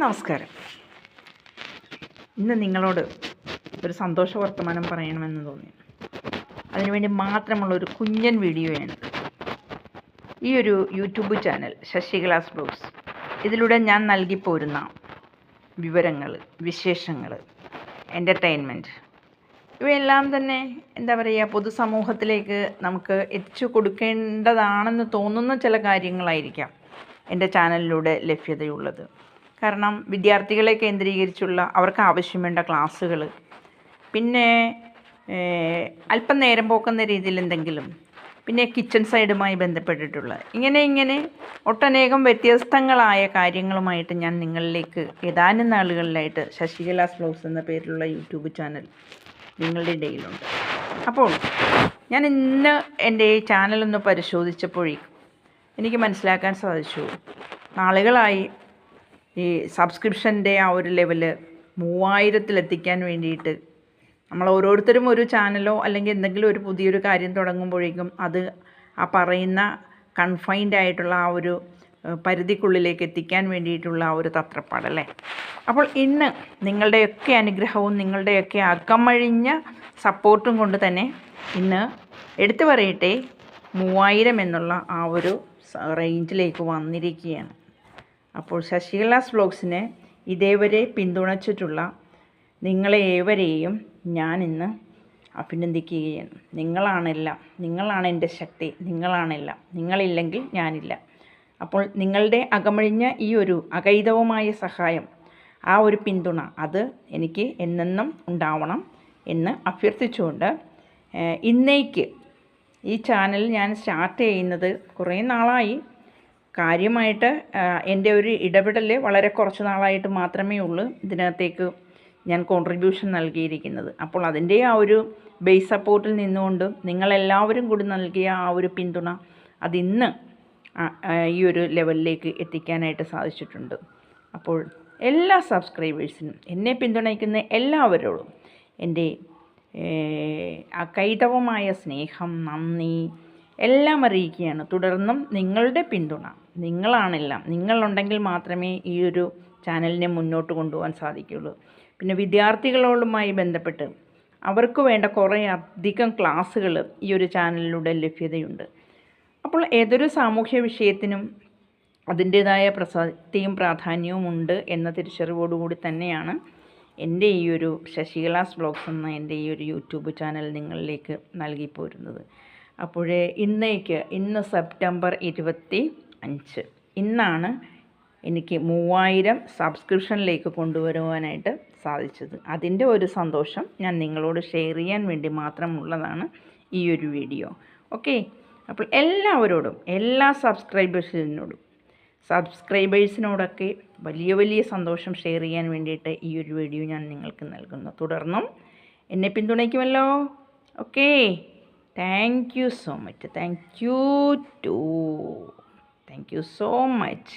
നമസ്കാരം. ഇന്ന് നിങ്ങളോട് ഒരു സന്തോഷ വർത്തമാനം പറയണമെന്ന് തോന്നി. അതിനുവേണ്ടി മാത്രമുള്ള ഒരു കുഞ്ഞൻ വീഡിയോയാണ് ഈ ഒരു യൂട്യൂബ് ചാനൽ ശശികലാസ് ബ്ലോഗ്സ് ഇതിലൂടെ ഞാൻ നൽകിപ്പോരുന്ന വിവരങ്ങൾ വിശേഷങ്ങൾ എന്റർടൈൻമെന്റ് ഇവയെല്ലാം തന്നെ എന്താ പറയുക പൊതുസമൂഹത്തിലേക്ക് നമുക്ക് എത്തിച്ചു കൊടുക്കേണ്ടതാണെന്ന് തോന്നുന്ന ചില കാര്യങ്ങളായിരിക്കാം എന്റെ ചാനലിലൂടെ ലഭ്യതയുള്ളത്. കാരണം വിദ്യാർത്ഥികളെ കേന്ദ്രീകരിച്ചുള്ള അവർക്ക് ആവശ്യം ക്ലാസ്സുകൾ പിന്നെ അല്പം നേരം പോക്കുന്ന രീതിയിൽ എന്തെങ്കിലും പിന്നെ കിച്ചൺ സൈഡുമായി ബന്ധപ്പെട്ടിട്ടുള്ള ഇങ്ങനെ ഇങ്ങനെ ഒട്ടനേകം വ്യത്യസ്തങ്ങളായ കാര്യങ്ങളുമായിട്ട് ഞാൻ നിങ്ങളിലേക്ക് ഏതാനും നാളുകളിലായിട്ട് ശശികലാസ് ബ്ലോഗ്സ് എന്ന പേരിലുള്ള യൂട്യൂബ് ചാനൽ നിങ്ങളുടെ ഇടയിലുണ്ട്. അപ്പോൾ ഞാൻ ഇന്ന് എന്റെ ഈ ചാനലൊന്ന് പരിശോധിച്ചപ്പോഴേക്കും എനിക്ക് മനസ്സിലാക്കാൻ സാധിച്ചു. നാളുകളായി ഈ സബ്സ്ക്രിപ്ഷന്റെ ആ ഒരു ലെവൽ മൂവായിരത്തിലെത്തിക്കാൻ വേണ്ടിയിട്ട് നമ്മൾ ഓരോരുത്തരും ഒരു ചാനലോ അല്ലെങ്കിൽ എന്തെങ്കിലും ഒരു പുതിയൊരു കാര്യം തുടങ്ങുമ്പോഴേക്കും അത് ആ പറയുന്ന കൺഫൈൻഡ് ആയിട്ടുള്ള ആ ഒരു പരിധിക്കുള്ളിലേക്ക് എത്തിക്കാൻ വേണ്ടിയിട്ടുള്ള ആ ഒരു തത്രപ്പാടല്ലേ അപ്പോൾ ഇന്ന് നിങ്ങളുടെയൊക്കെ അനുഗ്രഹവും നിങ്ങളുടെയൊക്കെ അകമഴിഞ്ഞ സപ്പോർട്ടും കൊണ്ട് തന്നെ ഇന്ന് എടുത്തു പറയട്ടെ മൂവായിരം എന്നുള്ള ആ ഒരു റേഞ്ചിലേക്ക് വന്നിരിക്കുകയാണ്. അപ്പോൾ ശശികലാസ് വ്ലോഗ്സിനെ ഇതേവരെ പിന്തുണച്ചിട്ടുള്ള നിങ്ങളെ ഏവരെയും ഞാൻ ഇന്ന് അഭിനന്ദിക്കുകയാണ്. നിങ്ങളാണെല്ലാം നിങ്ങളാണ് എന്റെ ശക്തി നിങ്ങളാണെല്ലാം നിങ്ങളില്ലെങ്കിൽ ഞാനില്ല. അപ്പോൾ നിങ്ങളുടെ അകമഴിഞ്ഞ ഈ ഒരു അകൈതവുമായ സഹായം ആ ഒരു പിന്തുണ അത് എനിക്ക് എന്നെന്നും ഉണ്ടാവണം എന്ന് അഭ്യർത്ഥിച്ചുകൊണ്ട് ഇന്നേക്ക് ഈ ചാനൽ ഞാൻ സ്റ്റാർട്ട് ചെയ്യുന്നത് കുറേ നാളായി. കാര്യമായിട്ട് എന്റെ ഒരു ഇടപെടൽ വളരെ കുറച്ച് നാളായിട്ട് മാത്രമേ ഉള്ളൂ ഇതിനകത്തേക്ക് ഞാൻ കോൺട്രിബ്യൂഷൻ നൽകിയിരിക്കുന്നത്. അപ്പോൾ അതിന്റെ ആ ഒരു ബേസ് സപ്പോർട്ടിൽ നിന്നുകൊണ്ട് നിങ്ങളെല്ലാവരും കൂടി നൽകിയ ആ ഒരു പിന്തുണ അതിന്ന് ഈ ഒരു ലെവലിലേക്ക് എത്തിക്കാനായിട്ട് സാധിച്ചിട്ടുണ്ട്. അപ്പോൾ എല്ലാ സബ്സ്ക്രൈബേഴ്സിനും എന്നെ പിന്തുണയ്ക്കുന്ന എല്ലാവരോടും എന്റെ ആ അകൈതവമായ സ്നേഹം നന്ദി എല്ലാം അറിയിക്കുകയാണ്. തുടർന്നും നിങ്ങളുടെ പിന്തുണ നിങ്ങളാണെല്ലാം നിങ്ങളുണ്ടെങ്കിൽ മാത്രമേ ഈ ഒരു ചാനലിനെ മുന്നോട്ട് കൊണ്ടുപോകാൻ സാധിക്കുകയുള്ളൂ. പിന്നെ വിദ്യാർത്ഥികളോടുമായി ബന്ധപ്പെട്ട് അവർക്ക് വേണ്ട കുറേ അധികം ക്ലാസ്സുകൾ ഈ ഒരു ചാനലിലൂടെ ലഭ്യതയുണ്ട്. അപ്പോൾ ഏതൊരു സാമൂഹ്യ വിഷയത്തിനും അതിന്റേതായ പ്രസക്തിയും പ്രാധാന്യവും ഉണ്ട് എന്ന തിരിച്ചറിവോടുകൂടി തന്നെയാണ് എന്റെ ഈ ഒരു ശശികലാസ് ബ്ലോഗ്സ് എന്ന എന്റെ ഈ ഒരു യൂട്യൂബ് ചാനൽ നിങ്ങളിലേക്ക് നൽകി അപ്പോൾ ഇന്നേക്ക് ഇന്ന് സെപ്റ്റംബർ ഇരുപത്തി അഞ്ച് ഇന്നാണ് എനിക്ക് മൂവായിരം സബ്സ്ക്രിപ്ഷനിലേക്ക് കൊണ്ടുവരുവാനായിട്ട് സാധിച്ചത്. അതിന്റെ ഒരു സന്തോഷം ഞാൻ നിങ്ങളോട് ഷെയർ ചെയ്യാൻ വേണ്ടി മാത്രമുള്ളതാണ് ഈ ഒരു വീഡിയോ ഓക്കെ അപ്പോൾ എല്ലാവരോടും എല്ലാ സബ്സ്ക്രൈബേഴ്സിനോടും സബ്സ്ക്രൈബേഴ്സിനോടൊക്കെ വലിയ വലിയ സന്തോഷം ഷെയർ ചെയ്യാൻ വേണ്ടിയിട്ട് ഈ ഒരു വീഡിയോ ഞാൻ നിങ്ങൾക്ക് നൽകുന്നു. തുടർന്നും എന്നെ പിന്തുണയ്ക്കുമല്ലോ. Okay thank you so much. Thank you too. Thank you so much.